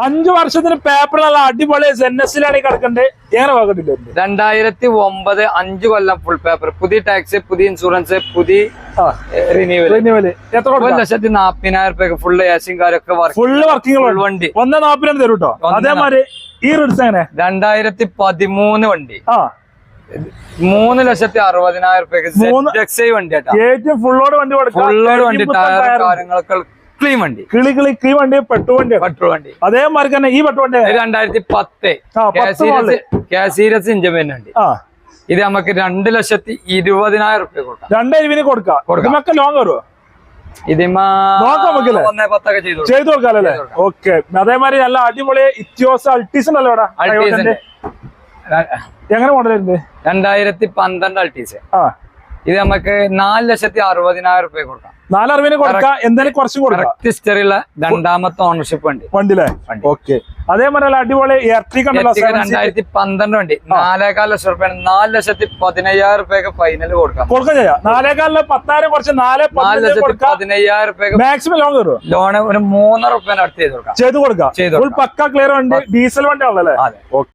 അഞ്ചു വർഷത്തിന് പേപ്പർ നല്ല അടിപൊളി എൻ എസിലാണ് ഈ കിടക്കണ്ടേ ഏറെ വകട്ടില്ല രണ്ടായിരത്തി ഒമ്പത് അഞ്ചു കൊല്ലം ഫുൾ പേപ്പർ പുതിയ ടാക്സ് പുതിയ ഇൻഷുറൻസ് പുതിയ റിന്യൂവൽ റിന്യൂവൽ എത്ര ഒരു ലക്ഷത്തി നാപ്പതിനായിരം രൂപ ഫുള്ള് ഏസിയും കാര്യമൊക്കെ ഫുള്ള് വർക്കിംഗ് വണ്ടി. ഒന്ന് നാപ്പതിനാണ് തരും കേട്ടോ അതേമാതിരി ഈ റിഡ്സ് എങ്ങനെ? രണ്ടായിരത്തി പതിമൂന്ന് വണ്ടി. ആ. മൂന്ന് ലക്ഷത്തി അറുപതിനായിരം രൂപ വണ്ടി ഏറ്റവും ഫുള്ളോട് വണ്ടി ഫുള്ളോട് വണ്ടി ടയർ കാര്യങ്ങളൊക്കെ ക്ലീൻ വണ്ടി. കിളി കിളി ക്ലീൻ വണ്ടി പെട്ടു വണ്ടി. പെട്രോൾ വണ്ടി. അതേമാതിരി തന്നെ ഈ പെട്ടു വണ്ടി. ഇത് രണ്ടായിരത്തി പത്ത്. കാസീരസ് ഇഞ്ചൻ വരുന്നുണ്ട് ഇത് നമുക്ക് രണ്ട് ലക്ഷത്തി ഇരുപതിനായിരം റുപ്യ കൊടുക്കാം. രണ്ട് എരിവിന് കൊടുക്കാം. ലോങ് വരുമോ ചെയ്തു കൊടുക്കാല്ലേ ഓക്കെ. അതേമാതിരി നല്ല അടിപൊളി ഇത്യോസ് അൾട്ടീസ് ഉണ്ടല്ലോ എങ്ങനെ മോഡൽ വരുന്നത്? രണ്ടായിരത്തി പന്ത്രണ്ട് അൾട്ടീസ്. ആ. ഇത് നമുക്ക് നാല് ലക്ഷത്തി അറുപതിനായിരം റുപ്യ കൊടുക്കാം. നാലറിവിന് കൊടുക്കാം. എന്തായാലും കുറച്ച് കൊടുക്കാം. ഹിസ്റ്ററിയുള്ള രണ്ടാമത്തെ ഓണർഷിപ്പ് വണ്ടി. വണ്ടിയിലെ? വണ്ടി. ഓക്കെ അതേപോലെ അടിപൊളി രണ്ടായിരത്തി പന്ത്രണ്ട് വണ്ടി. നാലേകാൽ ലക്ഷം റുപ്യ നാല് ലക്ഷത്തി പതിനയ്യായിരം റുപ്യക്ക് ഫൈനൽ കൊടുക്കാം. കൊടുക്കാൻ ചെയ്യാം. നാലേക്കാലിൽ പത്തായിരം കുറച്ച് നാല് നാല് ലക്ഷത്തി കൊടുക്കാം. പതിനയ്യായിരം റുപ്യക്ക് മാക്സിമം ലോൺ വരുമോ ലോൺ ഒരു മൂന്നര റുപ്യ അടുത്ത് ചെയ്ത് കൊടുക്കാം. ചെയ്ത് കൊടുക്കാം. ഫുൾ പക്ക ക്ലിയർ വണ്ടി ഡീസൽ വണ്ടി ആണല്ലേ അതെ. ഓക്കെ